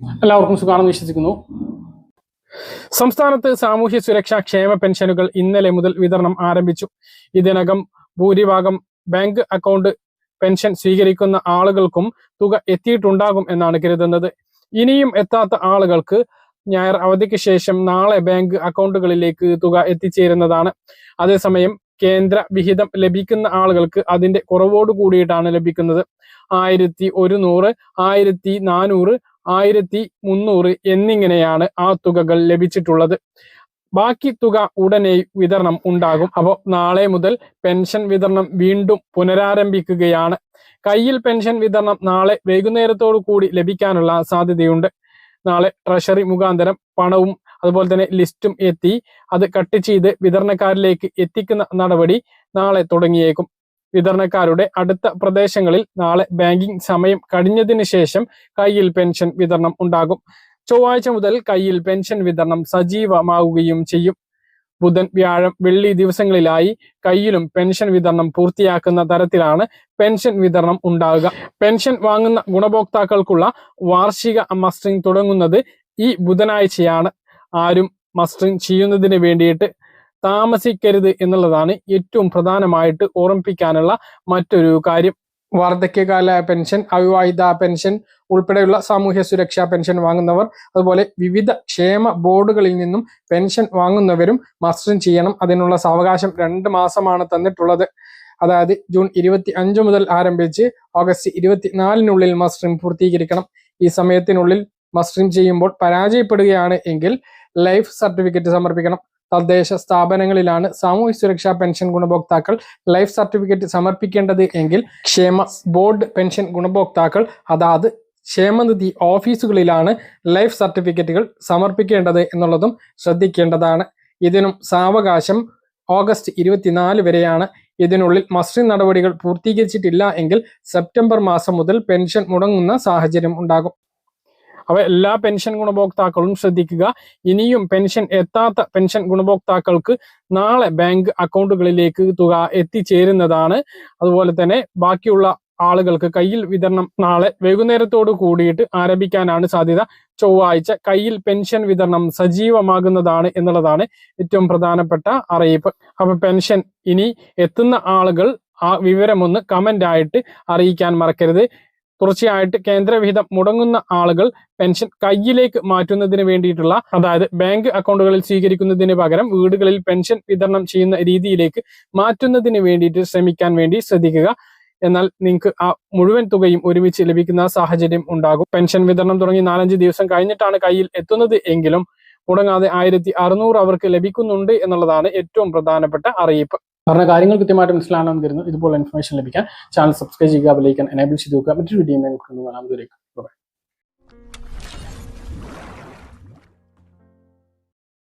എല്ലാവർക്കും സുഖാണെന്ന് വിശ്വസിക്കുന്നു. സംസ്ഥാനത്ത് സാമൂഹ്യ സുരക്ഷാ ക്ഷേമ പെൻഷനുകൾ ഇന്നലെ മുതൽ വിതരണം ആരംഭിച്ചു. ഇതിനകം ഭൂരിഭാഗം ബാങ്ക് അക്കൗണ്ട് പെൻഷൻ സ്വീകരിക്കുന്ന ആളുകൾക്കും തുക എത്തിയിട്ടുണ്ടാകും എന്നാണ് കരുതുന്നത്. ഇനിയും എത്താത്ത ആളുകൾക്ക് ഞായർ അവധിക്ക് ശേഷം നാളെ ബാങ്ക് അക്കൗണ്ടുകളിലേക്ക് തുക എത്തിച്ചേരുന്നതാണ്. അതേസമയം കേന്ദ്ര വിഹിതം ലഭിക്കുന്ന ആളുകൾക്ക് അതിന്റെ കുറവോട് കൂടിയിട്ടാണ് ലഭിക്കുന്നത്. ആയിരത്തി ഒരുന്നൂറ് ആയിരത്തി നാനൂറ് ആയിരത്തി മുന്നൂറ് എന്നിങ്ങനെയാണ് ആ തുകകൾ ലഭിച്ചിട്ടുള്ളത്. ബാക്കി തുക ഉടനെ വിതരണം ഉണ്ടാകും. അപ്പോൾ നാളെ മുതൽ പെൻഷൻ വിതരണം വീണ്ടും പുനരാരംഭിക്കുകയാണ്. കയ്യിൽ പെൻഷൻ വിതരണം നാളെ വൈകുന്നേരത്തോടു കൂടി ലഭിക്കാനുള്ള സാധ്യതയുണ്ട്. നാളെ ട്രഷറി മുഖാന്തരം പണവും അതുപോലെ തന്നെ ലിസ്റ്റും എത്തി. അത് കട്ട് ചെയ്ത് വിതരണക്കാരിലേക്ക് എത്തിക്കുന്ന നടപടി നാളെ തുടങ്ങിയേക്കും. വിതരണക്കാരുടെ അടുത്ത പ്രദേശങ്ങളിൽ നാളെ ബാങ്കിംഗ് സമയം കഴിഞ്ഞതിന് ശേഷം കയ്യിൽ പെൻഷൻ വിതരണം ഉണ്ടാകും. ചൊവ്വാഴ്ച മുതൽ കയ്യിൽ പെൻഷൻ വിതരണം സജീവമാവുകയും ചെയ്യും. ബുധൻ വ്യാഴം വെള്ളി ദിവസങ്ങളിലായി കയ്യിലും പെൻഷൻ വിതരണം പൂർത്തിയാക്കുന്ന തരത്തിലാണ് പെൻഷൻ വിതരണം ഉണ്ടാകുക. പെൻഷൻ വാങ്ങുന്ന ഗുണഭോക്താക്കൾക്കുള്ള വാർഷിക മസ്റ്ററിംഗ് തുടങ്ങുന്നത് ഈ ബുധനാഴ്ചയാണ്. ആരും മസ്റ്ററിംഗ് ചെയ്യുന്നതിന് വേണ്ടിയിട്ട് താമസിക്കരുത് എന്നുള്ളതാണ് ഏറ്റവും പ്രധാനമായിട്ട് ഓർമ്മിപ്പിക്കാനുള്ള മറ്റൊരു കാര്യം. വാർദ്ധക്യകാല പെൻഷൻ അവിവാഹിത പെൻഷൻ ഉൾപ്പെടെയുള്ള സാമൂഹ്യ സുരക്ഷാ പെൻഷൻ വാങ്ങുന്നവർ അതുപോലെ വിവിധ ക്ഷേമ ബോർഡുകളിൽ നിന്നും പെൻഷൻ വാങ്ങുന്നവരും മസ്റ്ററിംഗ് ചെയ്യണം. അതിനുള്ള സാവകാശം രണ്ട് മാസമാണ് തന്നിട്ടുള്ളത്. അതായത് ജൂൺ ഇരുപത്തി അഞ്ച് മുതൽ ആരംഭിച്ച് ഓഗസ്റ്റ് ഇരുപത്തിനാലിനുള്ളിൽ മസ്റ്ററിംഗ് പൂർത്തീകരിക്കണം. ഈ സമയത്തിനുള്ളിൽ മസ്റ്ററിംഗ് ചെയ്യുമ്പോൾ പരാജയപ്പെടുകയാണ് എങ്കിൽ ലൈഫ് സർട്ടിഫിക്കറ്റ് സമർപ്പിക്കണം. തദ്ദേശ സ്ഥാപനങ്ങളിലാണ് സാമൂഹ്യ സുരക്ഷാ പെൻഷൻ ഗുണഭോക്താക്കൾ ലൈഫ് സർട്ടിഫിക്കറ്റ് സമർപ്പിക്കേണ്ടത് എങ്കിൽ ക്ഷേമ ബോർഡ് പെൻഷൻ ഗുണഭോക്താക്കൾ അതാത് ക്ഷേമനിധി ഓഫീസുകളിലാണ് ലൈഫ് സർട്ടിഫിക്കറ്റുകൾ സമർപ്പിക്കേണ്ടത് എന്നുള്ളതും ശ്രദ്ധിക്കേണ്ടതാണ്. ഇതിനും സാവകാശം ഓഗസ്റ്റ് ഇരുപത്തിനാല് വരെയാണ്. ഇതിനുള്ളിൽ മസ്റ്ററിംഗ് നടപടികൾ പൂർത്തീകരിച്ചിട്ടില്ല എങ്കിൽ സെപ്റ്റംബർ മാസം മുതൽ പെൻഷൻ മുടങ്ങുന്ന സാഹചര്യം ഉണ്ടാകും. അവ എല്ലാ പെൻഷൻ ഗുണഭോക്താക്കളും ശ്രദ്ധിക്കുക. ഇനിയും പെൻഷൻ എത്താത്ത പെൻഷൻ ഗുണഭോക്താക്കൾക്ക് നാളെ ബാങ്ക് അക്കൗണ്ടുകളിലേക്ക് തുക എത്തിച്ചേരുന്നതാണ്. അതുപോലെ തന്നെ ബാക്കിയുള്ള ആളുകൾക്ക് കയ്യിൽ വിതരണം നാളെ വൈകുന്നേരത്തോട് കൂടിയിട്ട് ആരംഭിക്കാനാണ് സാധ്യത. ചൊവ്വാഴ്ച കയ്യിൽ പെൻഷൻ വിതരണം സജീവമാകുന്നതാണ് എന്നുള്ളതാണ് ഏറ്റവും പ്രധാനപ്പെട്ട അറിയിപ്പ്. അപ്പൊ പെൻഷൻ ഇനി എത്തുന്ന ആളുകൾ ആ വിവരമൊന്ന് കമന്റ് ആയിട്ട് അറിയിക്കാൻ മറക്കരുത്. തുടർച്ചയായിട്ട് കേന്ദ്രവിഹിതം മുടങ്ങുന്ന ആളുകൾ പെൻഷൻ കയ്യിലേക്ക് മാറ്റുന്നതിന് വേണ്ടിയിട്ടുള്ള അതായത് ബാങ്ക് അക്കൗണ്ടുകളിൽ സ്വീകരിക്കുന്നതിന് പകരം വീടുകളിൽ പെൻഷൻ വിതരണം ചെയ്യുന്ന രീതിയിലേക്ക് മാറ്റുന്നതിന് വേണ്ടിയിട്ട് ശ്രമിക്കാൻ വേണ്ടി ശ്രദ്ധിക്കുക. എന്നാൽ നിങ്ങൾക്ക് ആ മുഴുവൻ തുകയും ഒരുമിച്ച് ലഭിക്കുന്ന സാഹചര്യം ഉണ്ടാകും. പെൻഷൻ വിതരണം തുടങ്ങി നാലഞ്ച് ദിവസം കഴിഞ്ഞിട്ടാണ് കയ്യിൽ എത്തുന്നത് എങ്കിലും മുടങ്ങാതെ ആയിരത്തി അറുന്നൂറ് അവർക്ക് ലഭിക്കുന്നുണ്ട് എന്നുള്ളതാണ് ഏറ്റവും പ്രധാനപ്പെട്ട അറിയിപ്പ്. പറഞ്ഞ കാര്യങ്ങൾ കൃത്യമായിട്ട് മനസ്സിലാണെന്ന് കരുതുന്നു. ഇതുപോലെ ഇൻഫർമേഷൻ ലഭിക്കാൻ ചാനൽ സബ്സ്ക്രൈബ് ചെയ്യുക ബെലൈക്കൻ എനേബിൾ ചെയ്ത് നോക്കുക മറ്റൊരു വീഡിയോ നമുക്ക് കാണാം. ദൂരേക്ക്